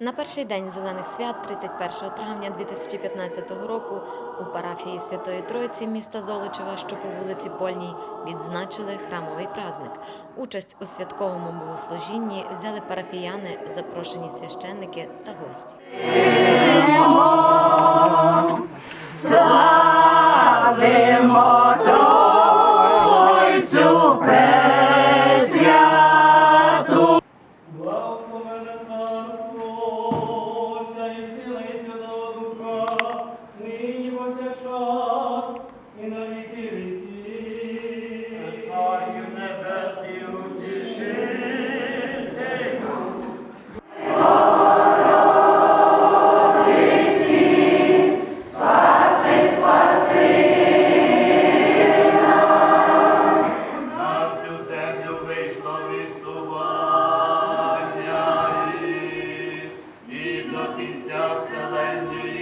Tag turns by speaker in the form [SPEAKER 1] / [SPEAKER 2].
[SPEAKER 1] На перший день зелених свят, 31 травня 2015 року, у парафії Святої Троїці міста Золочева, що по вулиці Польній, відзначили храмовий праздник. Участь у святковому богослужінні взяли парафіяни, запрошені священники та гості.
[SPEAKER 2] час і на віки віки, Царю небесі утішити. Богородиці, спаси, спаси.
[SPEAKER 3] На всю землю вийшло вістування і до кінця вселенної